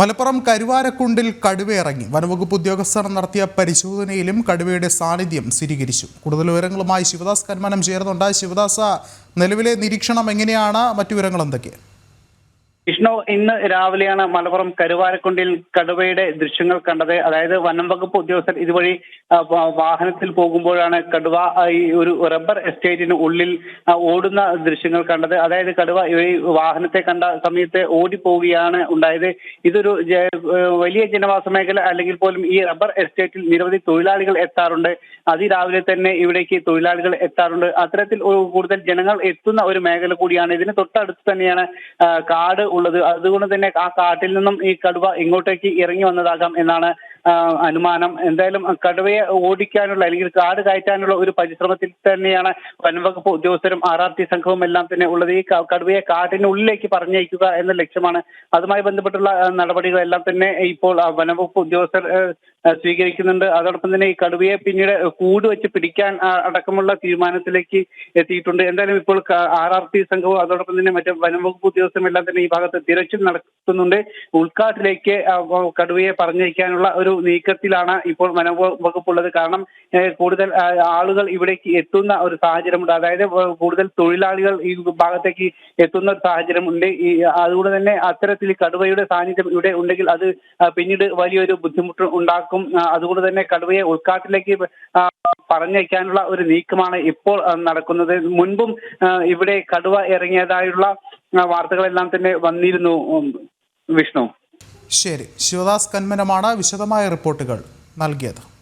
മലപ്പുറം കരുവാരക്കുണ്ടിൽ കടുവയിറങ്ങി. വനവകുപ്പ് ഉദ്യോഗസ്ഥർ നടത്തിയ പരിശോധനയിലും കടുവയുടെ സാന്നിധ്യം സ്ഥിരീകരിച്ചു. കൂടുതൽ വിവരങ്ങളുമായി ശിവദാസ് കന്മാനം ചേർന്നുണ്ട് ശിവദാസ നിലവിലെ നിരീക്ഷണം എങ്ങനെയാണ്? മറ്റു വിവരങ്ങൾ എന്തൊക്കെ? വിഷ്ണു ഇന്ന് രാവിലെയാണ് മലപ്പുറം കരുവാരക്കുണ്ടിൽ കടുവയുടെ ദൃശ്യങ്ങൾ കണ്ടത്. അതായത് വനം വകുപ്പ് ഉദ്യോഗസ്ഥർ ഇതുവഴി വാഹനത്തിൽ പോകുമ്പോഴാണ് കടുവ ഈ ഒരു റബ്ബർ എസ്റ്റേറ്റിന് ഉള്ളിൽ ഓടുന്ന ദൃശ്യങ്ങൾ കണ്ടത്. അതായത് കടുവ ഈ വാഹനത്തെ കണ്ട സമയത്ത് ഓടിപ്പോവുകയാണ് ഉണ്ടായത്. ഇതൊരു വലിയ ജനവാസ മേഖല അല്ലെങ്കിൽ പോലും ഈ റബ്ബർ എസ്റ്റേറ്റിൽ നിരവധി തൊഴിലാളികൾ എത്താറുണ്ട്. അതിരാവിലെ തന്നെ ഇവിടേക്ക് തൊഴിലാളികൾ എത്താറുണ്ട്. അത്തരത്തിൽ കൂടുതൽ ജനങ്ങൾ എത്തുന്ന ഒരു മേഖല കൂടിയാണ്. ഇതിന് തൊട്ടടുത്ത് തന്നെയാണ് കാട് ഉള്ളത്. അതുകൊണ്ട് തന്നെ ആ കാട്ടിൽ നിന്നും ഈ കടുവ ഇങ്ങോട്ടേക്ക് ഇറങ്ങി വന്നതാകാം എന്നാണ് അനുമാനം. എന്തായാലും കടുവയെ ഓടിക്കാനുള്ള അല്ലെങ്കിൽ കാട് കയറ്റാനുള്ള ഒരു പരിശ്രമത്തിൽ തന്നെയാണ് വനംവകുപ്പ് ഉദ്യോഗസ്ഥരും ആർ ആർ ടി സംഘവും എല്ലാം തന്നെ ഉള്ളത്. ഈ കടുവയെ കാട്ടിനുള്ളിലേക്ക് പറഞ്ഞയക്കുക എന്ന ലക്ഷ്യമാണ്. അതുമായി ബന്ധപ്പെട്ടുള്ള നടപടികളെല്ലാം തന്നെ ഇപ്പോൾ വനംവകുപ്പ് ഉദ്യോഗസ്ഥർ സ്വീകരിക്കുന്നുണ്ട്. അതോടൊപ്പം തന്നെ ഈ കടുവയെ പിന്നീട് കൂട് വെച്ച് പിടിക്കാൻ അടക്കമുള്ള തീരുമാനത്തിലേക്ക് എത്തിയിട്ടുണ്ട്. എന്തായാലും ഇപ്പോൾ ആർ ആർ ടി സംഘവും അതോടൊപ്പം തന്നെ മറ്റ് വനംവകുപ്പ് ഉദ്യോഗസ്ഥരും എല്ലാം തന്നെ ഈ ഭാഗത്ത് തിരച്ചിൽ നടത്തുന്നുണ്ട്. ഉൾക്കാട്ടിലേക്ക് കടുവയെ പറഞ്ഞയക്കാനുള്ള ഒരു നീക്കത്തിലാണ് ഇപ്പോൾ വനംവകുപ്പുള്ളത്. കാരണം കൂടുതൽ ആളുകൾ ഇവിടേക്ക് എത്തുന്ന ഒരു സാഹചര്യമുണ്ട്. അതായത് കൂടുതൽ തൊഴിലാളികൾ ഈ ഭാഗത്തേക്ക് എത്തുന്ന ഒരു സാഹചര്യമുണ്ട്. ഈ അതുകൊണ്ട് തന്നെ അത്തരത്തിൽ കടുവയുടെ സാന്നിധ്യം ഇവിടെ ഉണ്ടെങ്കിൽ അത് പിന്നീട് വലിയൊരു ബുദ്ധിമുട്ട് ഉണ്ടാക്കും. അതുകൊണ്ട് തന്നെ കടുവയെ ഉൾക്കാട്ടിലേക്ക് പറഞ്ഞയക്കാനുള്ള ഒരു നീക്കമാണ് ഇപ്പോൾ നടക്കുന്നത്. മുൻപും ഇവിടെ കടുവ ഇറങ്ങിയതായുള്ള വാർത്തകളെല്ലാം തന്നെ വന്നിരുന്നു വിഷ്ണു. ശരി. ശിവദാസ് കന്മനമാണ് വിശദമായ റിപ്പോർട്ടുകൾ നൽകിയത്.